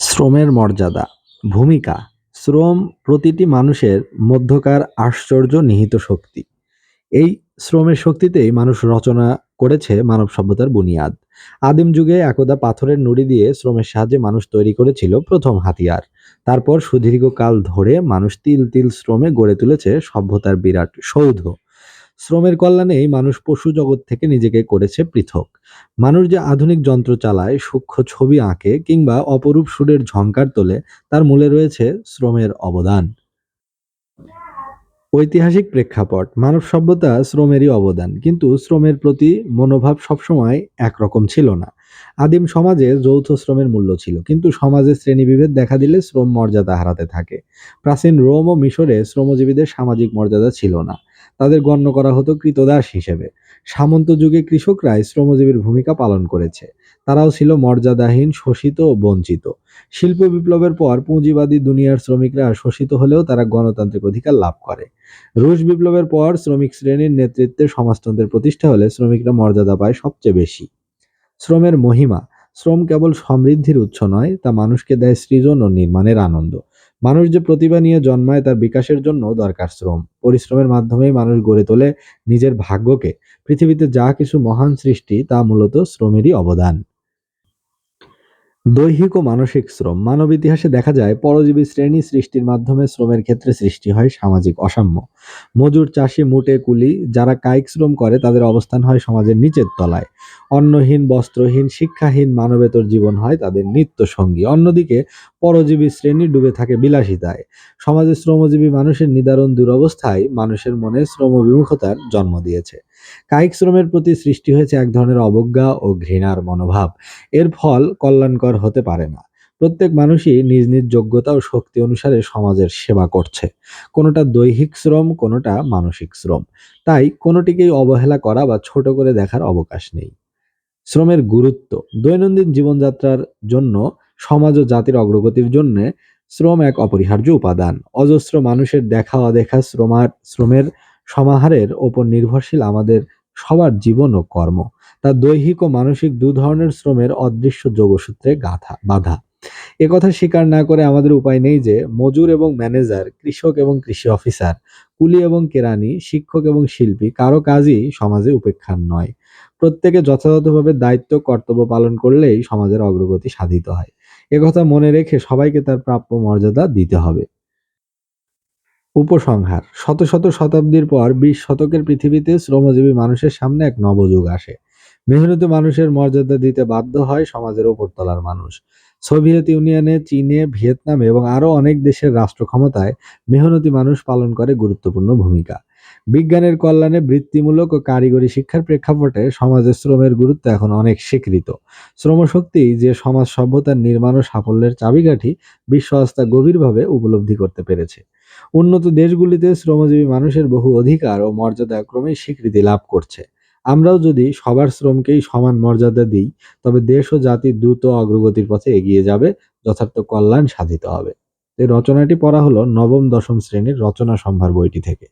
শ্রমের মর্যাদা, ভূমিকা, শ্রম প্রতিটি মানুষের মধ্যকার আশ্চর্য নিহিত শক্তি। এই শ্রমের শক্তিতেই মানুষ রচনা করেছে মানব সভ্যতার বুনিয়াদ। আদিম যুগে একদা পাথরের নুড়ি দিয়ে শ্রমের সাহায্যে মানুষ তৈরি করেছিল প্রথম হাতিয়ার। তারপর সুদীর্ঘ কাল ধরে মানুষ তিল তিল শ্রমে গড়ে তুলেছে সভ্যতার বিরাট সৌধ। শ্রমের কল্যাণেই মানুষ পশু জগৎ থেকে নিজেকে করেছে পৃথক। মানুষ যে আধুনিক যন্ত্র চালায়, সূক্ষ্ম ছবি আঁকে কিংবা অপরূপ সুরের ঝংকার তোলে, তার মূলে রয়েছে শ্রমের অবদান। ঐতিহাসিক প্রেক্ষাপট, মানব সভ্যতা শ্রমেরই অবদান, কিন্তু শ্রমের প্রতি মনোভাব সবসময় একরকম ছিল না। আদিম সমাজে যৌথ শ্রমের মূল্য ছিল, কিন্তু সমাজে শ্রেণীবিভেদ দেখা দিলে শ্রম মর্যাদা হারাতে থাকে। প্রাচীন রোম ও মিশরে শ্রমজীবীদের সামাজিক মর্যাদা ছিল না। তাদের গণ্য করা হতো কৃতদাস হিসেবে। সামন্ত যুগে কৃষকরাই শ্রমজীবীর ভূমিকা পালন করেছে। তারাও ছিল মর্যাদাহীন, শোষিত ও বঞ্চিত। শিল্প বিপ্লবের পর পুঁজিবাদী দুনিয়ার শ্রমিকরা শোষিত হলেও তারা গণতান্ত্রিক অধিকার লাভ করে। রুশ বিপ্লবের পর শ্রমিক শ্রেণির নেতৃত্বে সমাজতন্ত্রের প্রতিষ্ঠা হলে শ্রমিকরা মর্যাদা পায় সবচেয়ে বেশি। শ্রমের মহিমা। শ্রম কেবল সমৃদ্ধির উৎস নয়, তা মানুষকে দেয় সৃজন ও নির্মাণের আনন্দ। মানুষ যে প্রতিভা নিয়ে জন্মায় তার বিকাশের জন্য দরকার শ্রম। পরিশ্রমের মাধ্যমেই মানুষ গড়ে তোলে নিজের ভাগ্যকে। পৃথিবীতে যা কিছু মহান সৃষ্টি, তা মূলত শ্রমেরই অবদান। দৈহিক ও মানসিক শ্রম। মানব ইতিহাসে দেখা যায়, পরজীবী শ্রেণি সৃষ্টির মাধ্যমে শ্রমের ক্ষেত্রে সৃষ্টি হয় সামাজিক অসাম্য। মজুর চাষি, মুটে, কুলি, যারা কায়িক শ্রম করে, তাদের অবস্থান হয় সমাজের নিচের তলায়। অন্নহীন, বস্ত্রহীন, শিক্ষাহীন, মানবেতর জীবন হয় তাদের নিত্য সঙ্গী অন্যদিকে, পরজীবী শ্রেণি ডুবে থাকে বিলাসিতায়। সমাজে শ্রমজীবী মানুষের নিদারুণ দুরবস্থায় মানুষের মনে শ্রম বিমুখতার জন্ম দিয়েছে। কায়িক শ্রমের প্রতি সৃষ্টি হয়েছে এক ধরনের অবজ্ঞা ও ঘৃণার মনোভাব। এর ফল কল্যাণকর হতে পারে না। প্রত্যেক মানুষই নিজ নিজ যোগ্যতা ও শক্তি অনুসারে সমাজের সেবা করছে। কোনোটা দৈহিক শ্রম, কোনোটা মানসিক শ্রম। তাই কোনোটিকেই অবহেলা করা বা ছোট করে দেখার অবকাশ নেই। শ্রমের গুরুত্ব। দৈনন্দিন জীবনযাত্রার জন্য সমাজ ও জাতির অগ্রগতির জন্য শ্রম এক অপরিহার্য উপাদান। অজস্র মানুষের দেখা অদেখা শ্রমার শ্রমের সমাহারের ওপর নির্ভরশীল আমাদের সবার জীবন ও কর্ম। তা দৈহিক ও মানসিক দু ধরনের শ্রমের অদৃশ্য যোগসূত্রে গাথা, বাধা। একথা স্বীকার না করে আমাদের উপায় নেই যে মজুর এবং ম্যানেজার, কৃষক এবং কৃষি অফিসার, কুলি এবং কেরানি, শিক্ষক এবং শিল্পী কারও কাজই সমাজে উপেক্ষার নয়। প্রত্যেকে যথাযথভাবে দায়িত্ব, কর্তব্য পালন করলেই সমাজের অগ্রগতি সাধিত হয়। একথা মনে রেখে সবাইকে তার প্রাপ্য মর্যাদা দিতে হবে। উপসংহার। শত শত শতাব্দীর পর বিশ শতকের পৃথিবীতে শ্রমজীবী মানুষের সামনে এক নবযুগ আসে। মেহনতি মানুষের মর্যাদা দিতে বাধ্য হয় সমাজের ওপরতলার মানুষ। সোভিয়েত ইউনিয়নে, চীনে, ভিয়েতনামে এবং আরও অনেক দেশের রাষ্ট্র ক্ষমতায় মেহনতি মানুষ পালন করে গুরুত্বপূর্ণ ভূমিকা। বিজ্ঞানের কল্যাণে বৃত্তিমূলক ও কারিগরি শিক্ষার প্রেক্ষাপটে সমাজে শ্রমের গুরুত্ব এখন অনেক স্বীকৃত। শ্রমশক্তি যে সমাজ সভ্যতার নির্মাণ ও সাফল্যের চাবিকাঠি বিশ্ব তা গভীরভাবে উপলব্ধি করতে পেরেছে। উন্নত দেশগুলিতে শ্রমজীবী মানুষের বহু অধিকার ও মর্যাদা ক্রমেই স্বীকৃতি লাভ করছে। আমরাও যদি সবার শ্রমকেই সমান মর্যাদা দিই, তবে দেশ ও জাতি দ্রুত অগ্রগতির পথে এগিয়ে যাবে, যথার্থ কল্যাণ সাধিত হবে। এই রচনাটি পড়া হলো নবম দশম শ্রেণির রচনা সম্ভার বইটি থেকে।